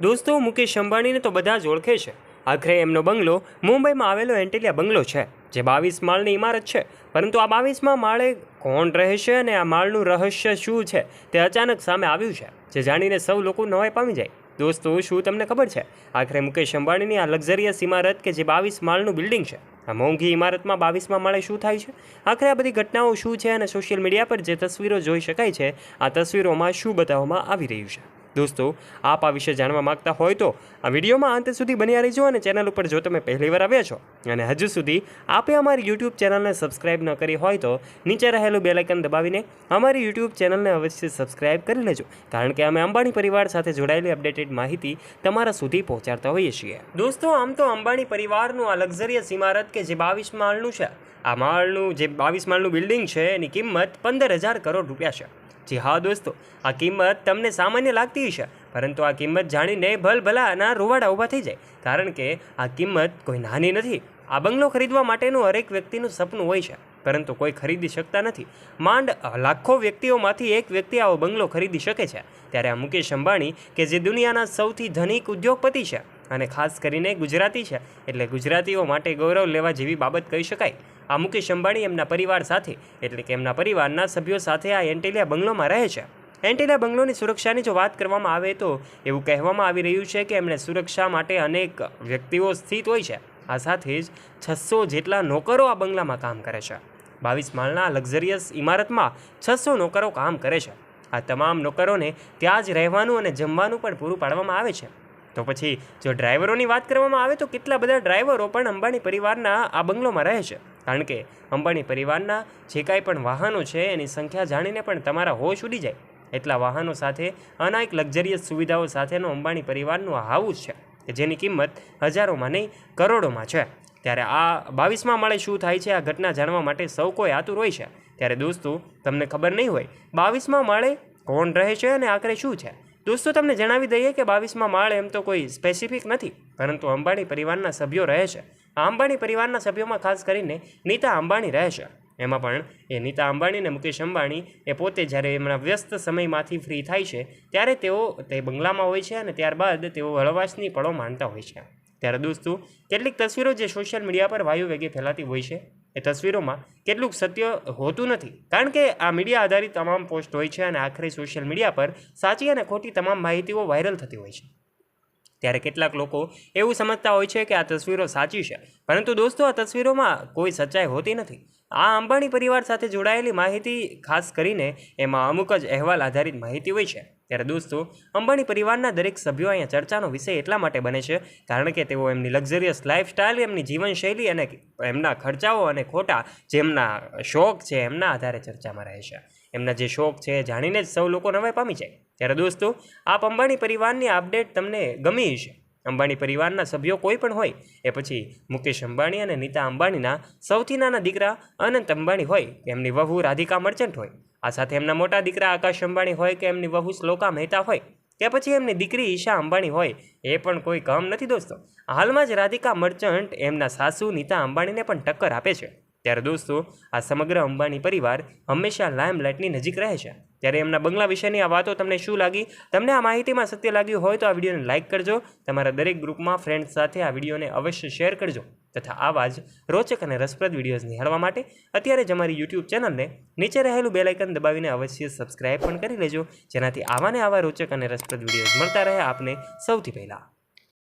દોસ્તો મુકેશ અંબાણીને તો બધા જ ઓળખે છે. આખરે એમનો બંગલો મુંબઈમાં આવેલો એન્ટેલિયા બંગલો છે, જે બાવીસ માળની ઇમારત છે. પરંતુ આ બાવીસમાં માળે કોણ રહે છે અને આ માળનું રહસ્ય શું છે તે અચાનક સામે આવ્યું છે, જે જાણીને સૌ લોકો નવાઈ પામી જાય. દોસ્તો, શું તમને ખબર છે? આખરે મુકેશ અંબાણીની આ લક્ઝરિયસ ઇમારત કે જે બાવીસ માળનું બિલ્ડિંગ છે, આ મોંઘી ઇમારતમાં બાવીસમાં માળે શું થાય છે? આખરે આ બધી ઘટનાઓ શું છે અને સોશિયલ મીડિયા પર જે તસવીરો જોઈ શકાય છે, આ તસવીરોમાં શું બતાવવામાં આવી રહ્યું છે? દોસ્તો, આપ આ વિશે જાણવા માંગતા હોય તો આ વિડીયોમાં અંત સુધી બન્યા રહીજો અને ચેનલ ઉપર જો તમે પહેલી વાર આવ્યા છો અને હજુ સુધી આપે અમારી યુટ્યુબ ચેનલને સબસ્ક્રાઇબ ન કરી હોય તો નીચે રહેલું બેલાઇકન દબાવીને અમારી યુટ્યુબ ચેનલને અવશ્ય સબસ્ક્રાઇબ કરી લેજો. કારણ કે અમે અંબાણી પરિવાર સાથે જોડાયેલી અપડેટેડ માહિતી તમારા સુધી પહોંચાડતા હોઈએ છીએ. દોસ્તો, આમ તો અંબાણી પરિવારનું આ લક્ઝરિયસ ઇમારત કે જે બાવીસ માળનું છે આ માળનું જે બાવીસ માળનું બિલ્ડિંગ છે, એની કિંમત પંદર હજાર કરોડ રૂપિયા છે. જી હા દોસ્તો, આ કિંમત તમને સામાન્ય લાગતી છે પરંતુ આ કિંમત જાણીને ભલભલાના રૂવાડા ઊભા થઈ જાય. કારણ કે આ કિંમત કોઈ નાની નથી. આ બંગલો ખરીદવા માટેનું હરેક વ્યક્તિનું સપનું હોય છે, પરંતુ કોઈ ખરીદી શકતા નથી. માંડ લાખો વ્યક્તિઓમાંથી એક વ્યક્તિ આવો બંગલો ખરીદી શકે છે. ત્યારે આ મુકેશ અંબાણી, કે જે દુનિયાના સૌથી ધનિક ઉદ્યોગપતિ છે, અને ખાસ કરીને ગુજરાતી છે, એટલે ગુજરાતીઓ માટે ગૌરવ લેવા જેવી બાબત કહી શકાય. આ મુકેશ અંબાણી એમના પરિવાર સાથે, એટલે કે એમના પરિવારના સભ્યો સાથે આ એન્ટેલિયા બંગલોમાં રહે છે. એન્ટેલિયા બંગલોની સુરક્ષાની જો વાત કરવામાં આવે તો એવું કહેવામાં આવી રહ્યું છે કે એમણે સુરક્ષા માટે અનેક વ્યક્તિઓ સ્થિત હોય છે. આ સાથે જ છસો જેટલા નોકરો આ બંગલામાં કામ કરે છે. બાવીસ માળના લક્ઝરિયસ ઇમારતમાં છસો નોકરો કામ કરે છે. આ તમામ નોકરોને ત્યાં જ રહેવાનું અને જમવાનું પણ પૂરું પાડવામાં આવે છે. તો પછી જો ડ્રાઈવરોની વાત કરવામાં આવે તો કેટલા બધા ડ્રાઈવરો પણ અંબાણી પરિવારના આ બંગલોમાં રહે છે? કારણ કે અંબાણી પરિવારના જે કાંઈ પણ વાહનો છે એની સંખ્યા જાણીને પણ તમારા હોશ ઉડી જાય. એટલા વાહનો સાથે અનાયક લક્ઝરિયસ સુવિધાઓ સાથેનો અંબાણી પરિવારનું આ હાઉસ છે, કે જેની કિંમત હજારોમાં નહીં, કરોડોમાં છે. ત્યારે આ બાવીસમાં માળે શું થાય છે આ ઘટના જાણવા માટે સૌ કોઈ આતુર હોય છે. ત્યારે દોસ્તો, તમને ખબર નહીં હોય, બાવીસમાં માળે કોણ રહે છે અને આખરે શું છે? દોસ્તો, તમને જણાવી દઈએ કે બાવીસમાં માળ એમ તો કોઈ સ્પેસિફિક નથી, પરંતુ અંબાણી પરિવારના સભ્યો રહે છે. અંબાણી પરિવારના સભ્યોમાં ખાસ કરીને નીતા અંબાણી રહેશે એમાં પણ એ નીતા અંબાણી અને મુકેશ અંબાણી એ પોતે જ્યારે એમના વ્યસ્ત સમયમાંથી ફ્રી થાય છે, ત્યારે તેઓ તે બંગલામાં હોય છે અને ત્યારબાદ તેઓ હળવાશની પળો માણતા હોય છે. ત્યારે દોસ્તો, કેટલીક તસવીરો જે સોશિયલ મીડિયા પર વાયુ વેગે ફેલાતી હોય છે, એ તસવીરોમાં કેટલુંક સત્ય હોતું નથી. કારણ કે આ મીડિયા આધારિત તમામ પોસ્ટ હોય છે અને આખરે સોશિયલ મીડિયા પર સાચી અને ખોટી તમામ માહિતીઓ વાયરલ થતી હોય છે. ત્યારે કેટલાક લોકો એવું સમજતા હોય છે કે આ તસવીરો સાચી છે. પરંતુ દોસ્તો, આ તસવીરોમાં કોઈ સચ્ચાઈ હોતી નથી. આ અંબાણી પરિવાર સાથે જોડાયેલી માહિતી ખાસ કરીને એમાં અમુક જ અહેવાલ આધારિત માહિતી હોય છે. ત્યારે દોસ્તો, અંબાણી પરિવારના દરેક સભ્યો અહીંયા ચર્ચાનો વિષય એટલા માટે બને છે, કારણ કે તેઓ એમની લક્ઝરિયસ લાઇફસ્ટાઇલ એમની જીવનશૈલી અને એમના ખર્ચાઓ અને ખોટા જેમના શોખ છે એમના આધારે ચર્ચામાં રહે છે. એમના જે શોખ છે જાણીને જ સૌ લોકો નવાઈ પામી જાય. ત્યારે દોસ્તો, આપ અંબાણી પરિવારની અપડેટ તમને ગમી છે અંબાણી પરિવારના સભ્યો કોઈ પણ હોય, એ પછી મુકેશ અંબાણી અને નીતા અંબાણીના સૌથી નાના દીકરા અનંત અંબાણી હોય કે એમની વહુ રાધિકા મર્ચન્ટ હોય. આ સાથે એમના મોટા દીકરા આકાશ અંબાણી હોય કે એમની વહુ શ્લોકા મહેતા હોય કે પછી એમની દીકરી ઈશા અંબાણી હોય, એ પણ કોઈ કામ નથી દોસ્તો. હાલમાં જ રાધિકા મર્ચન્ટ એમના સાસુ નીતા અંબાણીને પણ ટક્કર આપે છે. ત્યારે દોસ્તો, આ સમગ્ર અંબાણી પરિવાર હંમેશા લાઇમલાઇટની નજીક રહે છે. ત્યારે એમના બંગલા વિશેની આ વાતો તમને શું લાગી? તમને આ માહિતીમાં સત્ય લાગ્યું હોય તો આ વિડીયોને લાઇક કરજો. તમારા દરેક ગ્રુપમાં ફ્રેન્ડ્સ સાથે આ વિડીયોને અવશ્ય શેર કરજો. તથા આવા જ રોચક અને રસપ્રદ વિડીયોઝ નિહાળવા માટે અત્યારે જ અમારી યુટ્યુબ ચેનલને નીચે રહેલું બેલાઇકન દબાવીને અવશ્ય સબસ્ક્રાઇબ પણ કરી લેજો. જેનાથી આવાને આવા રોચક અને રસપ્રદ વિડીયોઝ મળતા રહે આપને સૌથી પહેલાં.